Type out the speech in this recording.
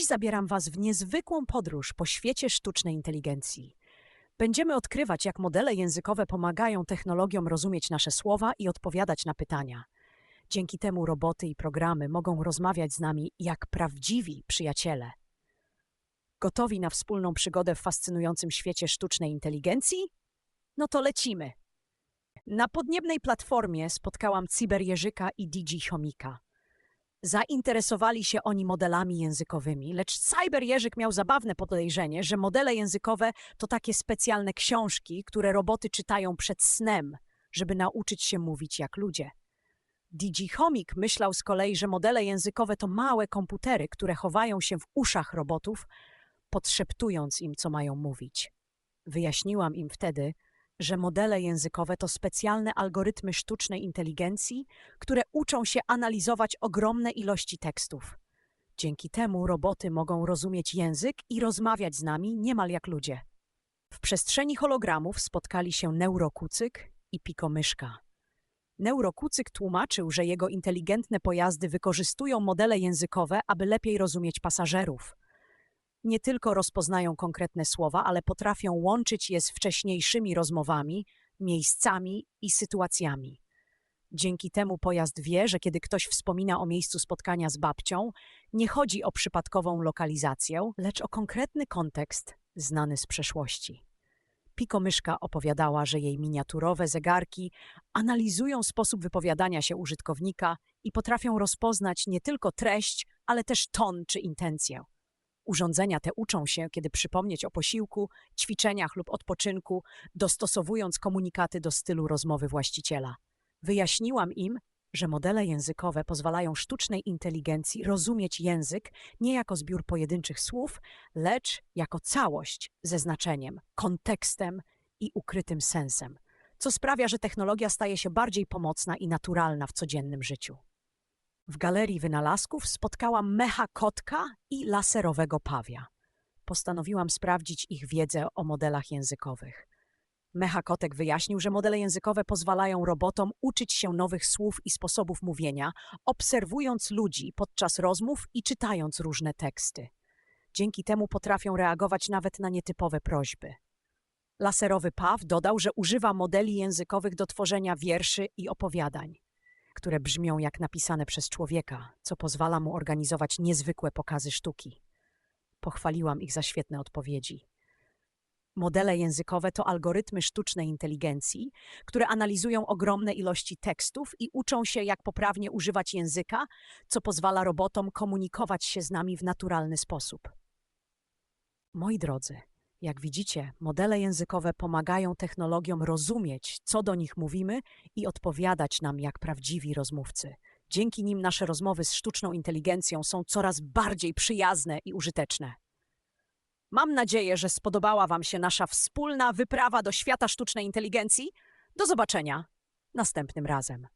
zabieram Was w niezwykłą podróż po świecie sztucznej inteligencji. Będziemy odkrywać, jak modele językowe pomagają technologiom rozumieć nasze słowa i odpowiadać na pytania. Dzięki temu roboty i programy mogą rozmawiać z nami jak prawdziwi przyjaciele. Gotowi na wspólną przygodę w fascynującym świecie sztucznej inteligencji? No to lecimy. Na podniebnej platformie spotkałam Cyberjerzyka i Digi Chomika. Zainteresowali się oni modelami językowymi, lecz Cyberjerzyk miał zabawne podejrzenie, że modele językowe to takie specjalne książki, które roboty czytają przed snem, żeby nauczyć się mówić jak ludzie. Digi Chomik myślał z kolei, że modele językowe to małe komputery, które chowają się w uszach robotów, podszeptując im, co mają mówić. Wyjaśniłam im wtedy, że modele językowe to specjalne algorytmy sztucznej inteligencji, które uczą się analizować ogromne ilości tekstów. Dzięki temu roboty mogą rozumieć język i rozmawiać z nami niemal jak ludzie. W przestrzeni hologramów spotkali się neurokucyk i pikomyszka. Neurokucyk tłumaczył, że jego inteligentne pojazdy wykorzystują modele językowe, aby lepiej rozumieć pasażerów. Nie tylko rozpoznają konkretne słowa, ale potrafią łączyć je z wcześniejszymi rozmowami, miejscami i sytuacjami. Dzięki temu pojazd wie, że kiedy ktoś wspomina o miejscu spotkania z babcią, nie chodzi o przypadkową lokalizację, lecz o konkretny kontekst znany z przeszłości. Pikomyszka opowiadała, że jej miniaturowe zegarki analizują sposób wypowiadania się użytkownika i potrafią rozpoznać nie tylko treść, ale też ton czy intencję. Urządzenia te uczą się, kiedy przypomnieć o posiłku, ćwiczeniach lub odpoczynku, dostosowując komunikaty do stylu rozmowy właściciela. Wyjaśniłam im, że modele językowe pozwalają sztucznej inteligencji rozumieć język nie jako zbiór pojedynczych słów, lecz jako całość ze znaczeniem, kontekstem i ukrytym sensem, co sprawia, że technologia staje się bardziej pomocna i naturalna w codziennym życiu. W galerii wynalazków spotkałam mecha kotka i laserowego pawia. Postanowiłam sprawdzić ich wiedzę o modelach językowych. Mecha kotek wyjaśnił, że modele językowe pozwalają robotom uczyć się nowych słów i sposobów mówienia, obserwując ludzi podczas rozmów i czytając różne teksty. Dzięki temu potrafią reagować nawet na nietypowe prośby. Laserowy paw dodał, że używa modeli językowych do tworzenia wierszy i opowiadań które brzmią jak napisane przez człowieka, co pozwala mu organizować niezwykłe pokazy sztuki. Pochwaliłam ich za świetne odpowiedzi. Modele językowe to algorytmy sztucznej inteligencji, które analizują ogromne ilości tekstów i uczą się, jak poprawnie używać języka, co pozwala robotom komunikować się z nami w naturalny sposób. Moi drodzy, jak widzicie, modele językowe pomagają technologiom rozumieć, co do nich mówimy i odpowiadać nam jak prawdziwi rozmówcy. Dzięki nim nasze rozmowy z sztuczną inteligencją są coraz bardziej przyjazne i użyteczne. Mam nadzieję, że spodobała Wam się nasza wspólna wyprawa do świata sztucznej inteligencji. Do zobaczenia następnym razem.